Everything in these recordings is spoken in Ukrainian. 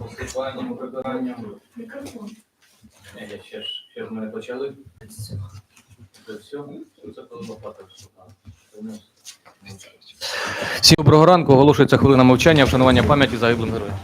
посипанням, прибиранням. Мікрофон. Ні, я ще ж, ще ж ми не почали. Це все? Це коли лопата. Всім доброго ранку. Оголошується хвилина мовчання, вшанування пам'яті загиблим героям.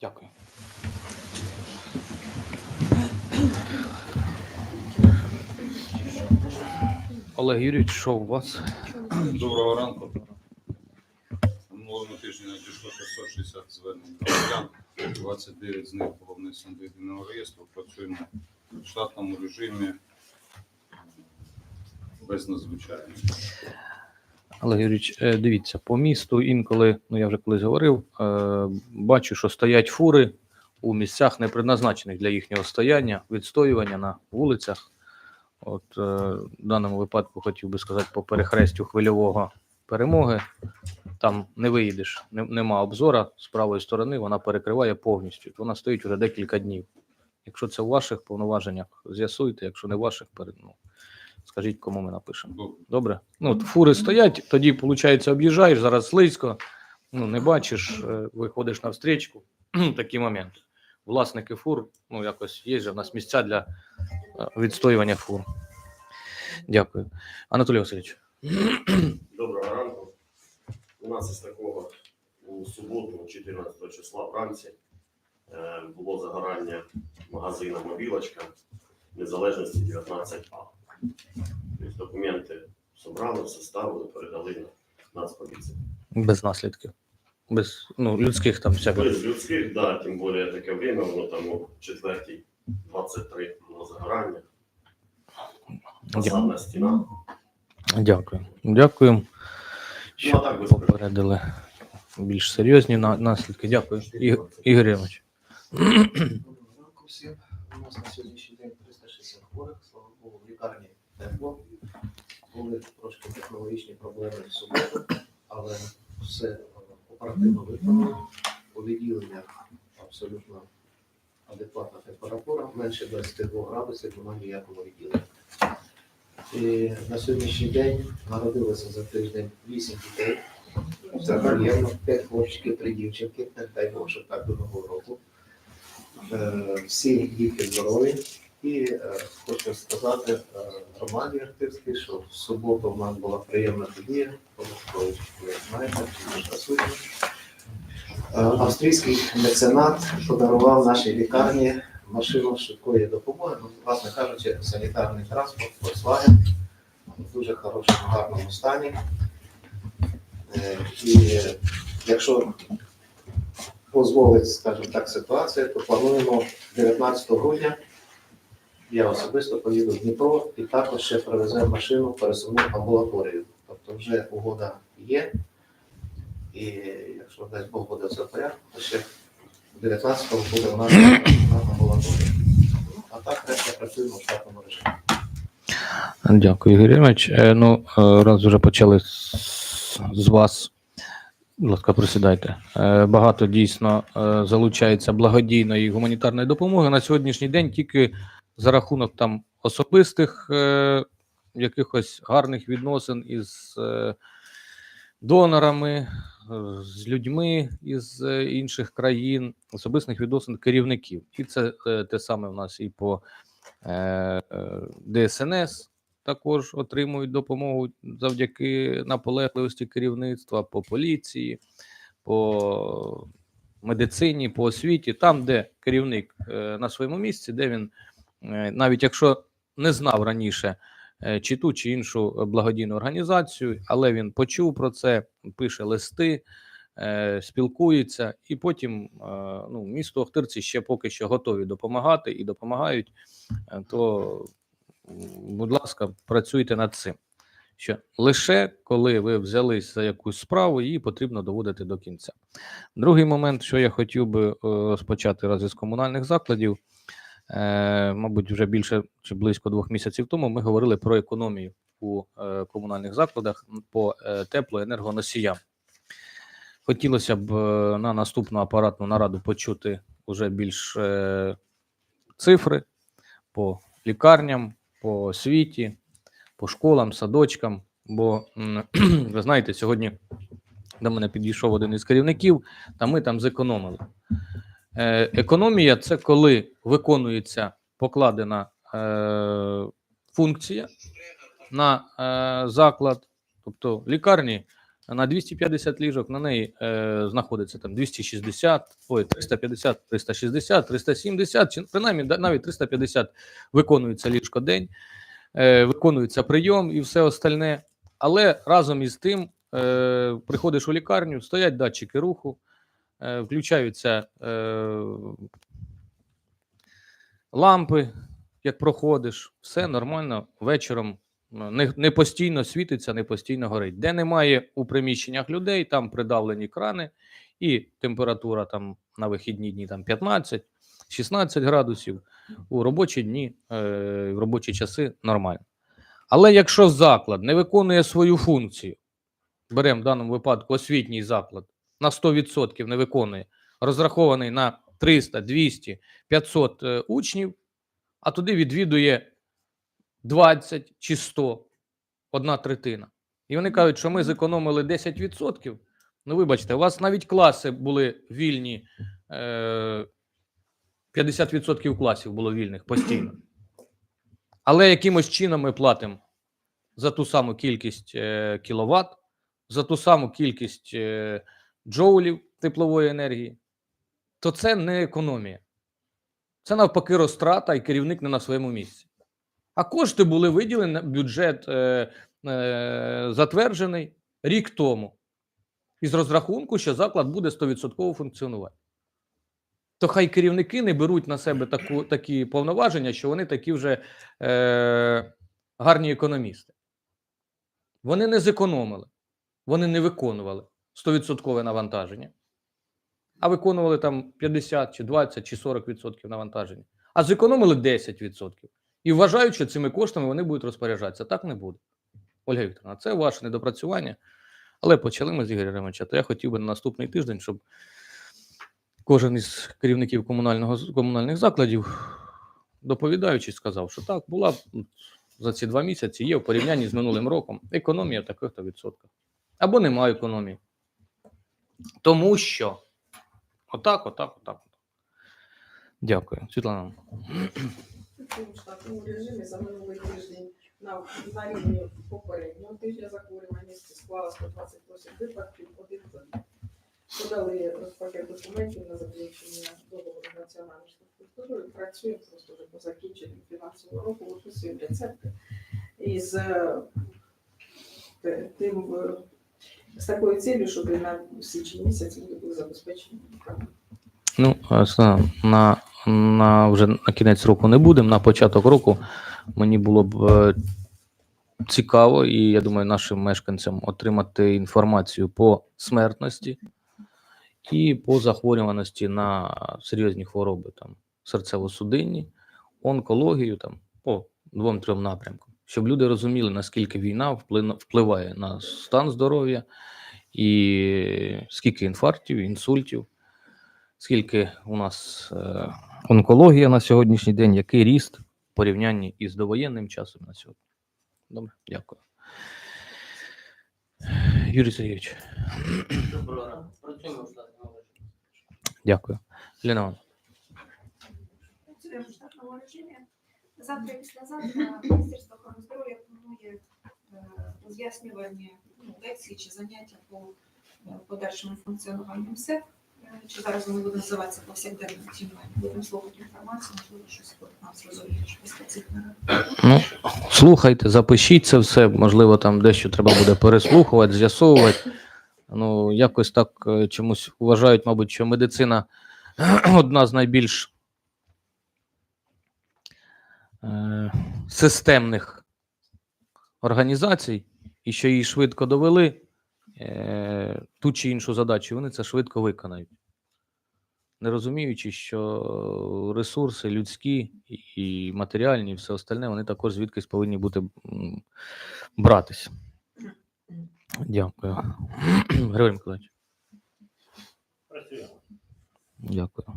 Дякую. Олег Юрійович, що у вас? Доброго ранку. Минулого тижня надійшло 560 звернень громадян, 29 з них було внесено до єдиного реєстру. Працюємо в штатному режимі без надзвичайних. Олег Юрійович, е, дивіться, по місту інколи, ну я вже колись говорив, е, бачу, що стоять фури у місцях, не предназначених для їхнього стояння, відстоювання на вулицях. От е, в даному випадку хотів би сказати по перехрестю хвильового перемоги. Там не виїдеш, не, нема обзора з правої сторони, вона перекриває повністю. Вона стоїть вже декілька днів. Якщо це у ваших повноваженнях, з'ясуйте, якщо не в ваших, перед- ну, скажіть, кому ми напишемо. Добре. Добре. Ну, от фури стоять, тоді, виходить, об'їжджаєш, зараз слизько, ну, не бачиш, е, виходиш на встрічку. Такий момент. Власники фур, ну, якось є же в нас місця для е, відстоювання фур. Дякую. Анатолій Васильович. Доброго ранку. У нас із такого у суботу, 14 числа вранці, е, було загорання магазина Мобілочка Незалежності 19А. Тобто документи зібрали, все ставили, передали на Нацполіцію. Без наслідків. Без ну, людських там всяких. Без людських, да, тим більше таке время, воно там о 4.23 було загорання. Фасадна стіна. Дякую. Дякую. Ну, а так без попередили більш серйозні наслідки. Дякую. Ігор Ігор всім. У нас на сьогоднішній день 360 хворих, слава Богу, в лікарні тепло. Були трошки технологічні проблеми в суботу, але все е, оперативно виконано. У відділеннях абсолютно адекватна температура, менше 22 градусів, немає ніякого відділення. І на сьогоднішній день народилося за тиждень 8 дітей. Це приємно, 5 хлопчиків, 3 дівчинки, не дай Бог, щоб так до нового року. Е, всі діти здорові. І е, хочу сказати е, громаді Артирській, що в суботу в нас була приємна подія, податково, ви знаєте, присутні. Е, Австрійський меценат подарував нашій лікарні машину швидкої допомоги, ну, власне кажучи, санітарний транспорт Volkswagen в дуже хорошому, гарному стані. І якщо дозволить, скажімо так, ситуація, то плануємо 19 грудня. Я особисто поїду в Дніпро і також ще привеземо машину пересувну амбулаторію. Тобто вже угода є. І якщо дасть Бог буде все в порядку, то ще 19-го буде у нас амбулаторія. А так решта працюємо в штатному режимі. Дякую, Ігор Євгенович. Е, Ну, е, раз вже почали з, з вас. Будь ласка, присідайте. Е, Багато дійсно залучається благодійної гуманітарної допомоги на сьогоднішній день тільки за рахунок там особистих е, якихось гарних відносин із е, донорами, е, з людьми із е, інших країн, особистих відносин керівників. І це е, те саме в нас і по е, е, ДСНС також отримують допомогу завдяки наполегливості керівництва по поліції, по медицині, по освіті, там, де керівник е, на своєму місці, де він, навіть якщо не знав раніше е, чи ту чи іншу благодійну організацію, але він почув про це, пише листи, е, спілкуються, і потім е, ну, місто Охтирці ще поки що готові допомагати і допомагають. Е, То, будь ласка, працюйте над цим. Що лише коли ви взялись за якусь справу, її потрібно доводити до кінця. Другий момент, що я хотів би е, розпочати разі з комунальних закладів, е, мабуть, вже більше чи близько двох місяців тому ми говорили про економію у е, комунальних закладах по е, теплоенергоносіям. Хотілося б е, на наступну апаратну нараду почути вже більш е, цифри по лікарням, по освіті, по школам, садочкам. Бо ви знаєте, сьогодні до мене підійшов один із керівників, та ми там зекономили. Е, економія це коли виконується покладена е, функція на е, заклад, тобто лікарні на 250 ліжок, на неї знаходиться там 260, ой, 350, 360, 370, чи принаймні навіть 350 виконується ліжко день, виконується прийом і все остальне. Але разом із тим приходиш у лікарню, стоять датчики руху, включаються е, лампи, як проходиш, все нормально вечором. ну, Не, не постійно світиться, не постійно горить. Де немає у приміщеннях людей, там придавлені крани, і температура там на вихідні дні там 15, 16 градусів, у робочі дні, е, в робочі часи нормально. Але якщо заклад не виконує свою функцію, беремо в даному випадку освітній заклад, на 100% не виконує, розрахований на 300, 200, 500 е, учнів, а туди відвідує 20 чи 100, одна третина. І вони кажуть, що ми зекономили 10%. Ну, вибачте, у вас навіть класи були вільні, е, 50% класів було вільних постійно. Але якимось чином ми платимо за ту саму кількість е, кіловат, за ту саму кількість е, джоулів теплової енергії, то це не економія. Це навпаки розтрата, і керівник не на своєму місці. А кошти були виділені бюджет е, е, затверджений рік тому, із розрахунку, що заклад буде 100% функціонувати. То хай керівники не беруть на себе таку, такі повноваження, що вони такі вже е, гарні економісти. Вони не зекономили, вони не виконували 100% навантаження, а виконували там 50 чи 20 чи 40% навантаження, а зекономили 10%. І вважають, що цими коштами вони будуть розпоряджатися. Так не буде. Ольга Вікторовна, це ваше недопрацювання. Але почали ми з Ігоря Ремича. То я хотів би на наступний тиждень, щоб кожен із керівників комунального, комунальних закладів, доповідаючи, сказав, що так, була за ці два місяці, є в порівнянні з минулим роком економія в таких-то відсотках. Або немає економії. Тому що отак, отак, отак. Дякую. Світлана. У штатному режимі за минулий тиждень на, на рівні попереднього тижня захворюваність склала 128 випадків, один загиб. Подали пакет документів на заключення договору національної структури. Працюємо просто вже по закінченню фінансового року, виписуємо рецепти. І з е, тим е, з такою цілею, щоб на січень місяць люди були забезпечені. Ну, на, на вже на кінець року не будемо. На початок року мені було б е, цікаво, і я думаю, нашим мешканцям отримати інформацію по смертності і по захворюваності на серйозні хвороби, там серцево-судинні, онкологію, там по двом-трьом напрямкам, щоб люди розуміли, наскільки війна впливає на стан здоров'я і скільки інфарктів, інсультів скільки у нас е, онкологія на сьогоднішній день, який ріст в порівнянні із довоєнним часом на сьогодні. Добре, дякую. Юрій Сергійович, Доброго ранку. Працюємо дякую. Ліна Івановна, Працюємо в штатному режимі. Завтра і післязавтра Міністерство охорони здоров'я планує е, роз'яснювальні ну, лекції чи заняття по е, подальшому функціонуванню МСЕК. Е, Чи зараз вони будуть називатися повсякденним оцінюванням. Будемо слухати інформацію, можливо, щось буде нам зрозуміти, що специфічне. ну, слухайте, запишіть це все, можливо, там дещо треба буде переслухувати, з'ясовувати. Ну, якось так чомусь вважають, мабуть, що медицина одна з найбільш е, системних організацій, і що її швидко довели, е, ту чи іншу задачу, вони це швидко виконають. Не розуміючи, що ресурси людські і матеріальні, і все остальне, вони також звідкись повинні бути братись. Дякую. Григорій Миколаївич. Працюємо. Дякую.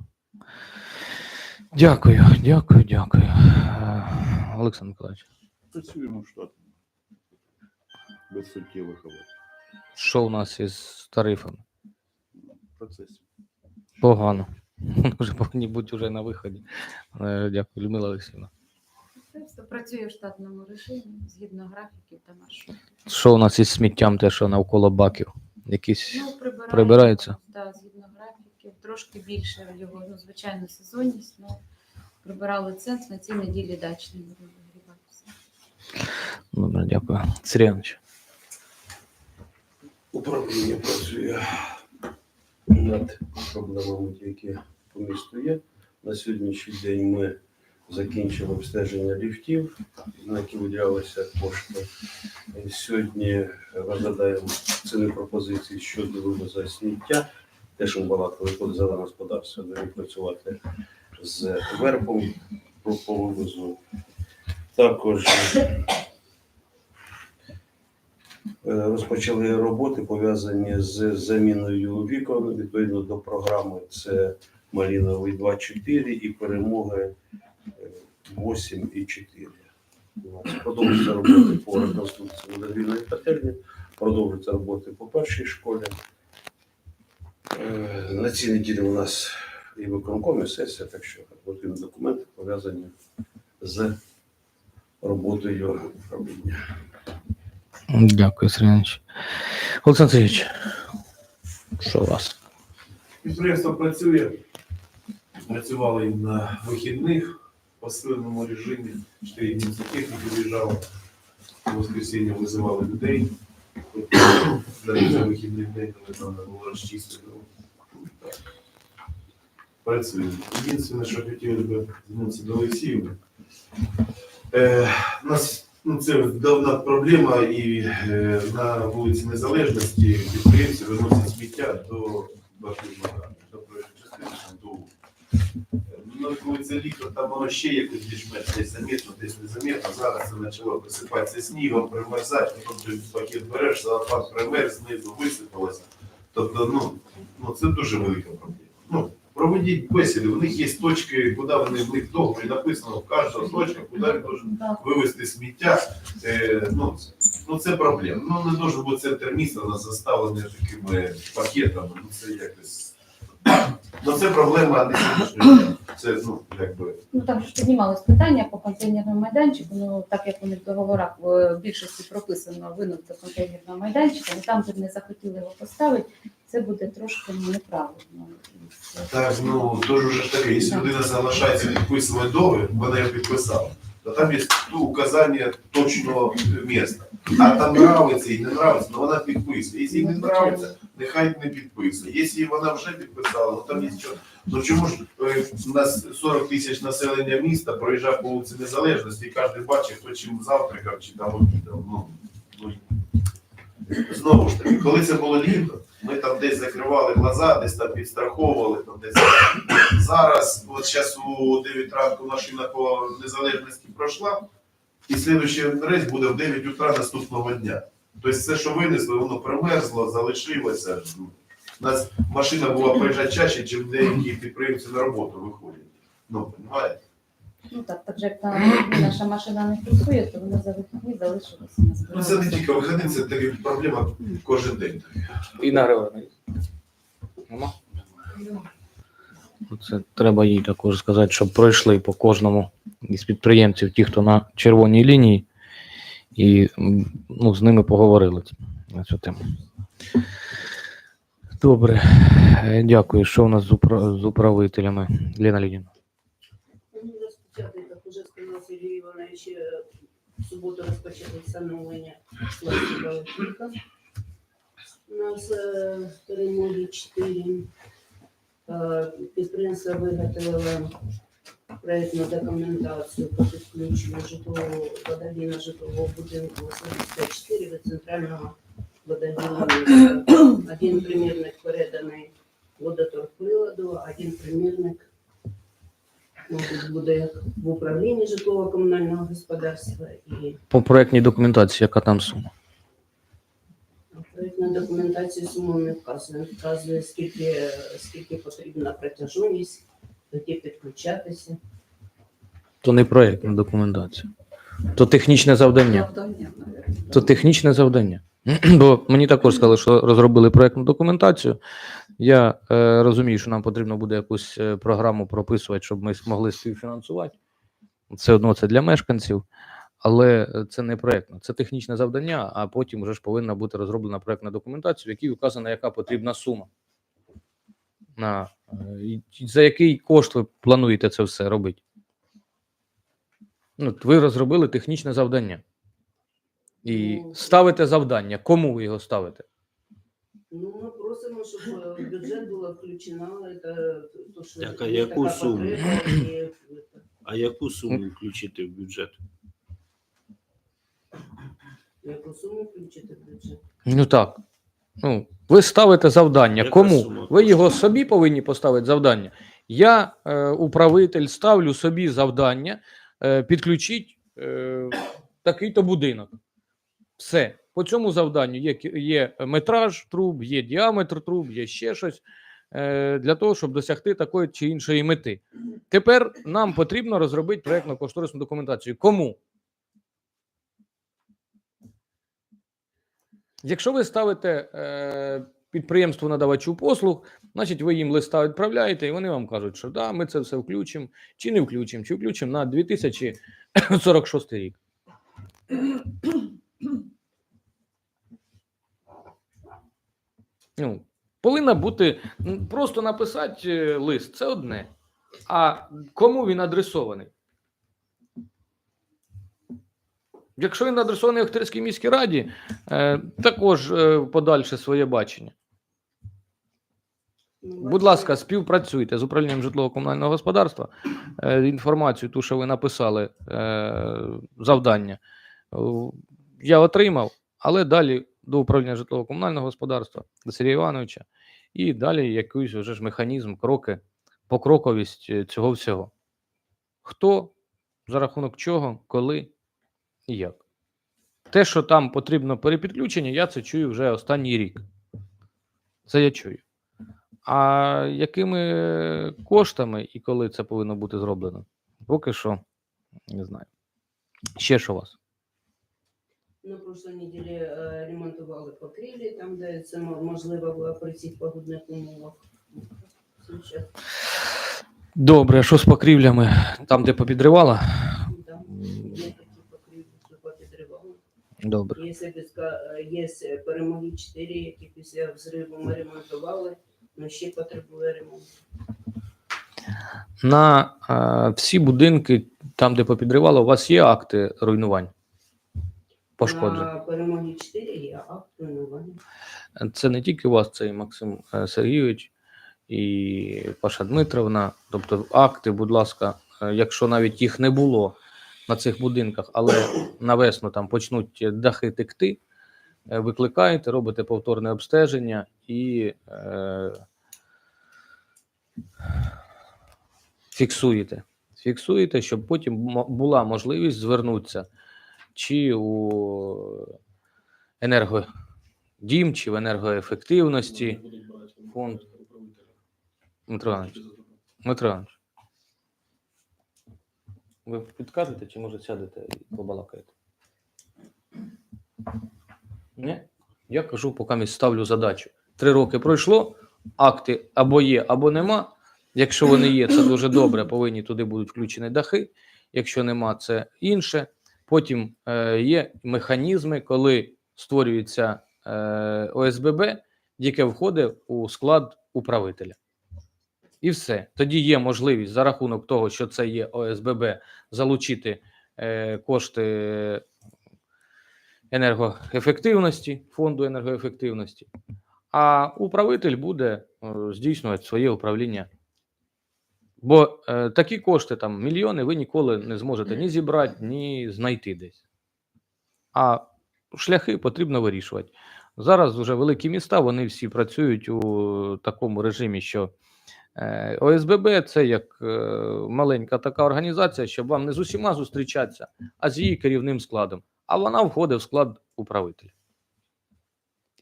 Дякую, дякую, дякую. Олександр Миколаївич, Працюємо в штат. Без суттєвих аварій. що у нас із тарифами? В процесі. Погано. Вони вже повинні бути вже на виході. Дякую, Людмила Олексійовна. Працює в штатному режимі згідно графіків та маршрутів. Що у нас із сміттям, те, що навколо баків? Якісь Ну, прибираються? Да, згідно графіків, трошки більше його, ну, звичайно, сезонність, ну, прибирали центр, на цій неділі дачні будемо вигрібатися. Добре, дякую. Сергій Іванович. Управління працює над проблемами, які по місту є. На сьогоднішній день ми закінчили обстеження ліфтів, на які виділялися кошти. Сьогодні розглядаємо ціни пропозиції щодо вивозу сміття. Те, що ми балакали, коли зелене господарство буде працювати з вербом по по вивозу. Також Е, розпочали роботи пов'язані з заміною вікон відповідно до програми. Це Маліновий 2.4 і перемоги е, 8 і 4. У Продовжуються роботи по реконструкції водогрівної котельні, продовжуються роботи по першій школі. Е, На цій неділі у нас і виконком, і сесія, так що готуємо документи пов'язані з роботою управління. Дякую, Сергій Олександр Сергійович, що у вас? Підприємство працює. Працювали і на вихідних в посиленому режимі. Чотири дні техніки виїжджало. У воскресіння визивали людей. Тобто, За вихідний день але там було розчистено. Так. Працюємо. Єдине, що хотіли би звернутися до Олексіївни. Е, нас ну, це давна проблема, і е, на вулиці Незалежності підприємці виносять сміття до Бахмута, до проїжджої частини там, Ну, коли це літо, там воно ще якось більш-менш десь замітно, десь незамітно. Зараз це почало посипатися снігом, примерзати, ти пакет береш, салатан примерз, знизу висипалося. Тобто, ну, ну це дуже велика проблема. Проведіть бесіди, у них є точки, куди вони в них договорі написано, в кожного точка, куди він Да. вивезти сміття. Е, ну, ну це проблема. Ну не дуже бути центр міста у нас заставлений такими пакетами. Ну це якось. Ну це проблема а не сьогоднішнього. Це ну якби. Ну там ж піднімалось питання по контейнерному майданчику. Ну так як у них в договорах в більшості прописано винос контейнерного майданчика, але там, де не захотіли його поставити, це буде трошки неправильно. Так, ну вже ж таке, якщо людина залишається підписувати договір, вона його підписала, то там є ну, указання точного міста. А там нравиться і не нравиться, але вона підписує. Якщо їй не нравиться, нехай не підписує. Якщо вона вже підписала, ну там є що. Ну чому ж е, нас 40 тисяч населення міста проїжджає по вулиці Незалежності, і кожен бачить, хто чим завтракав чи там обідав. Ну, ну, знову ж таки, коли це було літо, ми там десь закривали глаза, десь там підстраховували, там десь зараз, от зараз у 9 ранку машина по незалежності пройшла, і слідуючий рейс буде в 9 утра наступного дня. Тобто все, що винесли, воно примерзло, залишилося. У нас машина була проїжджати чаще, ніж деякі підприємці на роботу виходять. Ну, розумієте? Ну так, так же як та наша машина не працює, то вона за вихідні залишилася на Ну це не тільки виходить, це така проблема кожен день. Інна Григорівна. Нема? Ну, Це треба їй також сказати, щоб пройшли по кожному із підприємців, ті, хто на червоній лінії, і ну, з ними поговорили на цю тему. Добре, Е, дякую. Що у нас з управителями? Ліна Лідіна. Розпочати, так уже сказав Сергій Іванович, е, в суботу розпочали встановлення пластикового кулька. У нас е, перемоги 4. Е, Підприємство виготовило проєктну документацію по підключенню житлового водогіна житлового будинку 84 від центрального водогіну міста. Один примірник переданий водоторгприладу, один примірник мабуть, буде в управлінні житлово-комунального господарства і По проектній документації, яка там сума? Проєктна документація суму не вказує. Вказує, скільки, скільки потрібна протяжність, тоді підключатися. То не проектна документація. То технічне завдання. Завдання, мабуть. То технічне завдання. Бо мені також сказали, що розробили проектну документацію. Я е, розумію, що нам потрібно буде якусь е, програму прописувати, щоб ми змогли співфінансувати. Все одно це для мешканців, але е, це не проектно, це технічне завдання, а потім вже ж повинна бути розроблена проектна документація, в якій вказана, яка потрібна сума. На, е, за який кошт ви плануєте це все робити? Ну, ви розробили технічне завдання. І Ну, ставите завдання. Кому ви його ставите? Ну, ми просимо, щоб е, в бюджет було включено це, то, що Так, а яку така суму? потреба, і, А яку суму включити в бюджет? яку суму включити в бюджет. Ну так. Ну, ви ставите завдання. Яка Кому? сума Ви його собі повинні поставити завдання. Я, е, управитель, ставлю собі завдання е, підключити е, такий-то будинок. Все. По цьому завданню є, є метраж труб, є діаметр труб, є ще щось е, для того, щоб досягти такої чи іншої мети. Тепер нам потрібно розробити проєктно кошторисну документацію. Кому? Якщо ви ставите е, підприємству надавачу послуг, значить ви їм листа відправляєте, і вони вам кажуть, що да, ми це все включимо, чи не включимо, чи включимо на 2046 рік. Ну, повинна бути просто написати е, лист, це одне. А кому він адресований? Якщо він адресований Охтирській міській раді, е, також е, подальше своє бачення. Ну, Будь ласка, співпрацюйте з управлінням житлово-комунального господарства. Інформацію, ту, що ви написали, завдання, я отримав, але далі до управління житлово-комунального господарства, до Сергія Івановича, і далі якийсь вже ж механізм, кроки, покроковість е, цього всього. Хто, за рахунок чого, коли і як. Те, що там потрібно перепідключення, я це чую вже останній рік. Це я чую. А якими коштами і коли це повинно бути зроблено? Поки що не знаю. Ще що у вас? На прошлой неділі е, ремонтували покрівлі, там, де це можливо було при цих погодних умовах. Добре, а що з покрівлями? Там, де попідривала? там є такі покрівлі, що попідривали. Добре. Є, е, є перемоги 4, які після взриву ми ремонтували, але ще потребує ремонту. На е, всі будинки, там, де попідривало, у вас є акти руйнувань? Пошкоджень? На перемоги 4 є акт руйнування. Це не тільки у вас, це і Максим е, Сергійович, і Паша Дмитровна. Тобто, акти, будь ласка, е, якщо навіть їх не було на цих будинках, але на весну там почнуть дахи текти, е, викликаєте, робите повторне обстеження і е, фіксуєте. Фіксуєте, щоб потім була можливість звернутися чи у енергодім, чи в енергоефективності. Фонд. Дмитро Іванович, Дмитро Іванович, ви підкажете, чи може сядете і побалакаєте? Ні? Я кажу, поки місць ставлю задачу. Три роки пройшло, акти або є, або нема. Якщо вони є, це дуже добре. Повинні туди будуть включені дахи. Якщо нема, це інше. Потім е, є механізми, коли створюється е, ОСББ, яке входить у склад управителя. І все. Тоді є можливість за рахунок того, що це є ОСББ, залучити е, кошти енергоефективності, фонду енергоефективності. а управитель буде е, здійснювати своє управління. Бо е, такі кошти, там мільйони, ви ніколи не зможете ні зібрати, ні знайти десь. А шляхи потрібно вирішувати. Зараз вже великі міста, вони всі працюють у такому режимі, що е, ОСББ це як е, маленька така організація, щоб вам не з усіма зустрічатися, а з її керівним складом. А вона входить в склад управителя.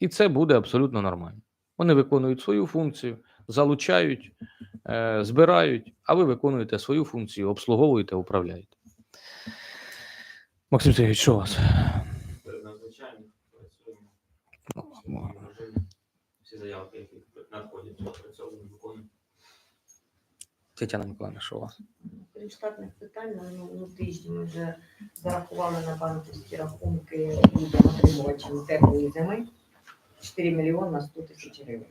І це буде абсолютно нормально. Вони виконують свою функцію, залучають, е, збирають, а ви виконуєте свою функцію, обслуговуєте, управляєте. Максим Сергійович, що у вас? Надзвичайно працюємо. Ну, Всі заявки, які надходять, опрацьовуємо, виконуємо. Тетяна Миколаївна, що у вас? Крім штатних питань, на минулому тижні ми вже зарахували на банківські рахунки людям отримувачам теплої зими 4 мільйони 100 тисяч гривень.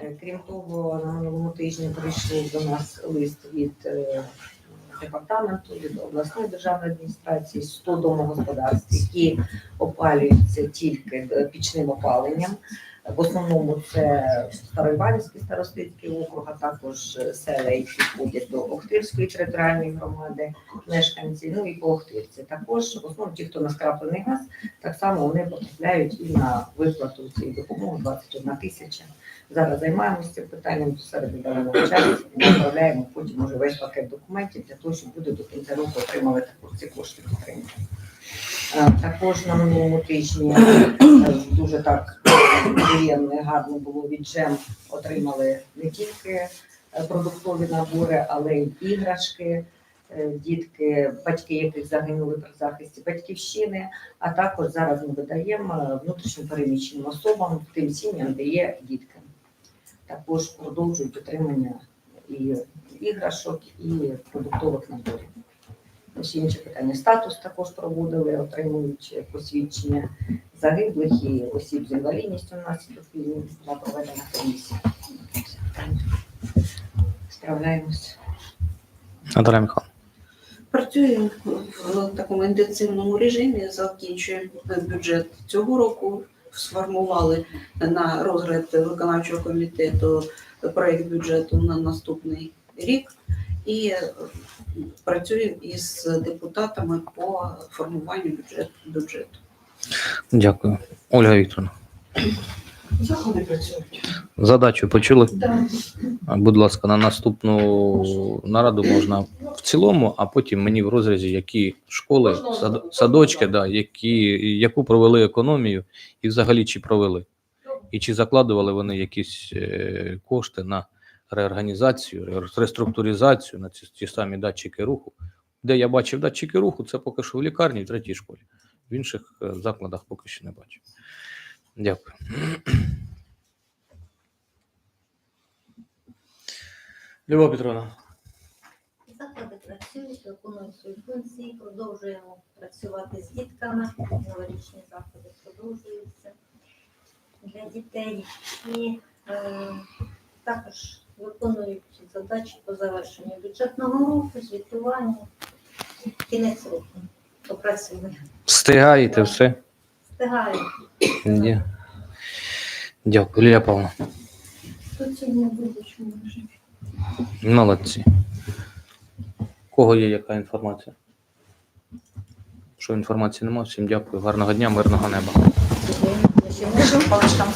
Е, Крім того, на минулому тижні прийшов до нас лист від е, департаменту, від обласної державної адміністрації 100 домогосподарств, які опалюються тільки е, пічним опаленням. В основному це Староіванівський старостинський округ, а також е, села, які входять до Охтирської територіальної громади, мешканці, ну і по Охтирці. Також в основному ті, хто на скраплений газ, так само вони потрапляють і на виплату цієї допомоги 21 тисяча. Зараз займаємося цим питанням до середи даного часу направляємо потім уже весь пакет документів для того, щоб люди до кінця року отримали також ці кошти підтримки. Е, Також на минулому тижні е, дуже так приємно і гарно було від ЖЕМ отримали не тільки е, продуктові набори, але й іграшки. Дітки, батьки, яких загинули при захисті батьківщини, а також зараз ми видаємо внутрішньо переміщеним особам тим сім'ям, де є дітки. Також продовжують отримання і іграшок, і продуктових наборів. Ось інші питання. Статус також проводили, отримують посвідчення загиблих і осіб з інвалідністю внаслідок війни була проведена комісія. Справляємось. Наталя Михайловна. Працюємо в такому інтенсивному режимі, закінчуємо бюджет цього року. Сформували на розгляд виконавчого комітету проєкт бюджету на наступний рік і працюємо із депутатами по формуванню бюджету. бюджету. Дякую. Ольга Вікторовна. Як працюють? Задачу почули? Да. Будь ласка, на наступну нараду можна в цілому, а потім мені в розрізі, які школи, сад- садочки, да, які, яку провели економію, і взагалі чи провели, і чи закладували вони якісь е, кошти на реорганізацію, ре- реструктуризацію, на ці, ті самі датчики руху. Де я бачив датчики руху, це поки що в лікарні, в третій школі. В інших е, закладах поки що не бачив. Дякую. Любов Петровна. Заклади працюють, виконують свої функції, продовжуємо працювати з дітками, новорічні заходи продовжуються для дітей і е, також виконують задачі по завершенню бюджетного року, звітування, кінець року. Попрацюємо. Встигаєте все? Встигаємо. Ні. Дякую, Лілія Павловна. Тут сьогодні буде чому режимі. Молодці. У Кого є яка інформація? Що інформації немає, всім дякую. Гарного дня, мирного неба. Ще можемо, ж там